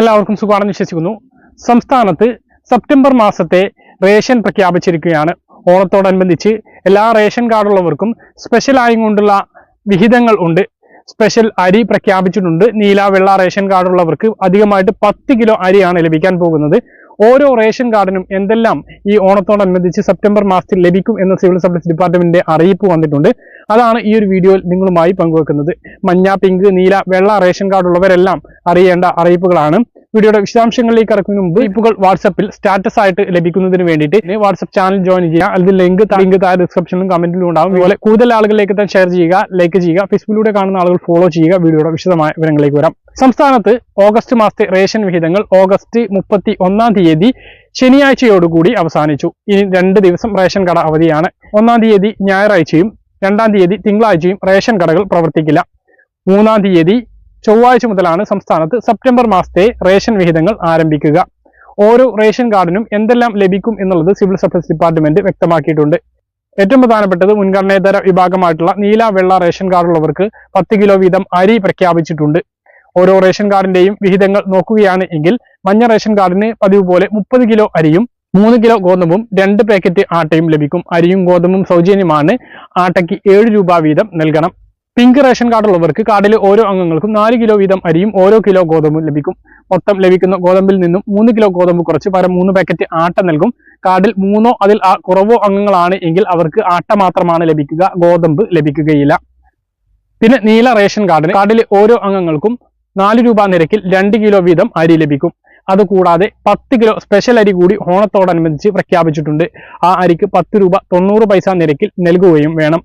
എല്ലാവർക്കും സുഖമാണെന്ന് വിശ്വസിക്കുന്നു. സംസ്ഥാനത്ത് സെപ്റ്റംബർ മാസത്തെ റേഷൻ പ്രഖ്യാപിച്ചിരിക്കുകയാണ്. ഓണത്തോടനുബന്ധിച്ച് എല്ലാ റേഷൻ കാർഡുള്ളവർക്കും സ്പെഷ്യൽ ആയും കൊണ്ടുള്ള വിഹിതങ്ങൾ ഉണ്ട്. സ്പെഷ്യൽ അരി പ്രഖ്യാപിച്ചിട്ടുണ്ട്. നീല വെള്ള റേഷൻ കാർഡുള്ളവർക്ക് അധികമായിട്ട് പത്ത് കിലോ അരിയാണ് ലഭിക്കാൻ പോകുന്നത്. ഓരോ റേഷൻ കാർഡിനും എന്തെല്ലാം ഈ ഓണത്തോടനുബന്ധിച്ച് സെപ്റ്റംബർ മാസത്തിൽ ലഭിക്കും എന്ന സിവിൽ സപ്ലൈസ് ഡിപ്പാർട്ട്മെന്റിന്റെ അറിയിപ്പ് വന്നിട്ടുണ്ട്. അതാണ് ഈ ഒരു വീഡിയോയിൽ നിങ്ങളുമായി പങ്കുവെക്കുന്നത്. മഞ്ഞ പിങ്ക് നീല വെള്ള റേഷൻ കാർഡ് ഉള്ളവരെല്ലാം അറിയേണ്ട അറിയിപ്പുകളാണ്. വീഡിയോയുടെ വിശദാംശങ്ങളിലേക്ക് ഇറക്കുന്നതിന് മുമ്പ് ഇപ്പുകൾ വാട്സപ്പിൽ സ്റ്റാറ്റസ് ആയിട്ട് ലഭിക്കുന്നതിന് വേണ്ടിയിട്ട് വാട്സപ്പ് ചാനൽ ജോയിൻ ചെയ്യുക. അതിൽ ലിങ്ക് ലിങ്ക് താഴെ ഡിസ്ക്രിപ്ഷനിലും കമന്റിലും ഉണ്ടാവും. അതുപോലെ കൂടുതൽ ആളുകളിലേക്ക് തന്നെ ഷെയർ ചെയ്യുക ലൈക്ക് ചെയ്യുക. ഫേസ്ബുക്കിലൂടെ കാണുന്ന ആളുകൾ ഫോളോ ചെയ്യുക. വീഡിയോയുടെ വിശദമായ വിവരങ്ങളിലേക്ക് വരാം. സംസ്ഥാനത്ത് ഓഗസ്റ്റ് മാസത്തെ റേഷൻ വിഹിതങ്ങൾ ഓഗസ്റ്റ് മുപ്പത്തി ഒന്നാം തീയതി ശനിയാഴ്ചയോടുകൂടി അവസാനിച്ചു. ഇനി രണ്ട് ദിവസം റേഷൻ കട അവധിയാണ്. ഒന്നാം തീയതി ഞായറാഴ്ചയും രണ്ടാം തീയതി തിങ്കളാഴ്ചയും റേഷൻ കടകൾ പ്രവർത്തിക്കില്ല. മൂന്നാം തീയതി ചൊവ്വാഴ്ച മുതലാണ് സംസ്ഥാനത്ത് സെപ്റ്റംബർ മാസത്തെ റേഷൻ വിഹിതങ്ങൾ ആരംഭിക്കുക. ഓരോ റേഷൻ കാർഡിനും എന്തെല്ലാം ലഭിക്കും എന്നുള്ളത് സിവിൽ സപ്ലൈസ് ഡിപ്പാർട്ട്മെന്റ് വ്യക്തമാക്കിയിട്ടുണ്ട്. ഏറ്റവും പ്രധാനപ്പെട്ടത് മുൻഗണനേതര വിഭാഗമായിട്ടുള്ള നീല വെള്ള റേഷൻ കാർഡുള്ളവർക്ക് പത്ത് കിലോ വീതം അരി പ്രഖ്യാപിച്ചിട്ടുണ്ട്. ഓരോ റേഷൻ കാർഡിന്റെയും വിഹിതങ്ങൾ നോക്കുകയാണ് എങ്കിൽ മഞ്ഞ റേഷൻ കാർഡിന് പതിവ് പോലെ മുപ്പത് കിലോ അരിയും മൂന്ന് കിലോ ഗോതമ്പും രണ്ട് പാക്കറ്റ് ആട്ടയും ലഭിക്കും. അരിയും ഗോതമ്പും സൗജന്യമാണ്. ആട്ടയ്ക്ക് ഏഴ് രൂപ വീതം നൽകണം. പിങ്ക് റേഷൻ കാർഡുള്ളവർക്ക് കാർഡിലെ ഓരോ അംഗങ്ങൾക്കും നാല് കിലോ വീതം അരിയും ഓരോ കിലോ ഗോതമ്പും ലഭിക്കും. മൊത്തം ലഭിക്കുന്ന ഗോതമ്പിൽ നിന്നും മൂന്ന് കിലോ ഗോതമ്പ് കുറച്ച് പരം മൂന്ന് പാക്കറ്റ് ആട്ട നൽകും. കാർഡിൽ മൂന്നോ അതിൽ കുറവോ അംഗങ്ങളാണ് എങ്കിൽ അവർക്ക് ആട്ട മാത്രമാണ് ലഭിക്കുക ഗോതമ്പ് ലഭിക്കുകയില്ല. പിന്നെ നീല റേഷൻ കാർഡിന് കാർഡിലെ ഓരോ അംഗങ്ങൾക്കും നാല് രൂപ നിരക്കിൽ രണ്ട് കിലോ വീതം അരി ലഭിക്കും. അതുകൂടാതെ പത്ത് കിലോ സ്പെഷ്യൽ അരി കൂടി ഓണത്തോടനുബന്ധിച്ച് പ്രഖ്യാപിച്ചിട്ടുണ്ട്. ആ അരിക്ക് പത്ത് രൂപ തൊണ്ണൂറ് പൈസ നിരക്കിൽ നൽകുകയും വേണം.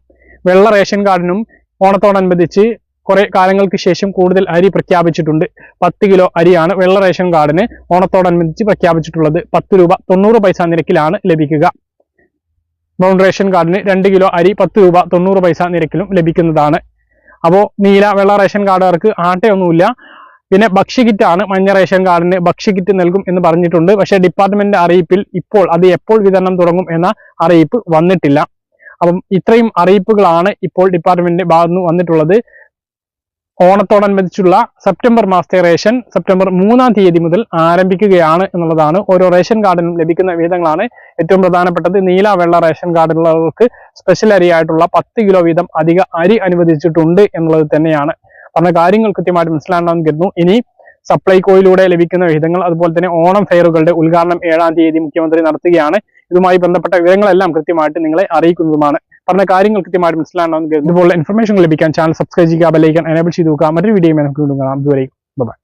വെള്ള റേഷൻ കാർഡിനും ഓണത്തോടനുബന്ധിച്ച് കുറെ കാലങ്ങൾക്ക് ശേഷം കൂടുതൽ അരി പ്രഖ്യാപിച്ചിട്ടുണ്ട്. പത്ത് കിലോ അരിയാണ് വെള്ള റേഷൻ കാർഡിന് ഓണത്തോടനുബന്ധിച്ച് പ്രഖ്യാപിച്ചിട്ടുള്ളത്. പത്ത് രൂപ തൊണ്ണൂറ് പൈസ നിരക്കിലാണ് ലഭിക്കുക. ബ്രൗൺ റേഷൻ കാർഡിന് രണ്ട് കിലോ അരി പത്ത് രൂപ തൊണ്ണൂറ് പൈസ നിരക്കിലും ലഭിക്കുന്നതാണ്. അപ്പോൾ നീല വെള്ള റേഷൻ കാർഡുകാർക്ക് ആട്ടയൊന്നുമില്ല. പിന്നെ ഭക്ഷ്യകിറ്റാണ് മഞ്ഞ റേഷൻ കാർഡിന് ഭക്ഷ്യകിറ്റ് നൽകും എന്ന് പറഞ്ഞിട്ടുണ്ട്. പക്ഷേ ഡിപ്പാർട്ട്മെന്റ് അറിയിപ്പിൽ ഇപ്പോൾ അത് എപ്പോൾ വിതരണം തുടങ്ങും എന്ന അറിയിപ്പ് വന്നിട്ടില്ല. അപ്പം ഇത്രയും അറിയിപ്പുകളാണ് ഇപ്പോൾ ഡിപ്പാർട്ട്മെന്റിന്റെ ഭാഗത്തുനിന്ന് വന്നിട്ടുള്ളത്. ഓണത്തോടനുബന്ധിച്ചുള്ള സെപ്റ്റംബർ മാസത്തെ റേഷൻ സെപ്റ്റംബർ മൂന്നാം തീയതി മുതൽ ആരംഭിക്കുകയാണ് എന്നുള്ളതാണ്. ഓരോ റേഷൻ കാർഡിനും ലഭിക്കുന്ന വിഹിതങ്ങളാണ് ഏറ്റവും പ്രധാനപ്പെട്ടത്. നീല വെള്ള റേഷൻ കാർഡിലുള്ളവർക്ക് സ്പെഷ്യൽ അരിയായിട്ടുള്ള പത്ത് കിലോ വീതം അധിക അരി അനുവദിച്ചിട്ടുണ്ട് എന്നുള്ളത് തന്നെയാണ്. പറഞ്ഞ കാര്യങ്ങൾ കൃത്യമായിട്ട് മനസ്സിലാണെന്ന് കരുതുന്നു. ഇനി സപ്ലൈകോയിലൂടെ ലഭിക്കുന്ന വിഹിതങ്ങൾ അതുപോലെ തന്നെ ഓണം ഫെയറുകളുടെ ഉദ്ഘാടനം ഏഴാം തീയതി മുഖ്യമന്ത്രി നടത്തുകയാണ്. ഇതുമായി ബന്ധപ്പെട്ട വിവരങ്ങളെല്ലാം കൃത്യമായിട്ട് നിങ്ങളെ അറിയിക്കുന്നതുമാണ്. പറഞ്ഞ കാര്യങ്ങൾ കൃത്യമായിട്ട് മനസ്സിലാകണമെങ്കിൽ ഇതുപോലുള്ള ഇൻഫർമേഷൻ ലഭിക്കാൻ ചാനൽ സബ്സ്ക്രൈബ് ചെയ്യുക ബെല്ലൈക്കൻ എനേബിൾ ചെയ്ത് നോക്കുക മറ്റൊരു വീഡിയോ നമുക്ക് വീണ്ടും കാണാം. ഇതുവരെ ബൈ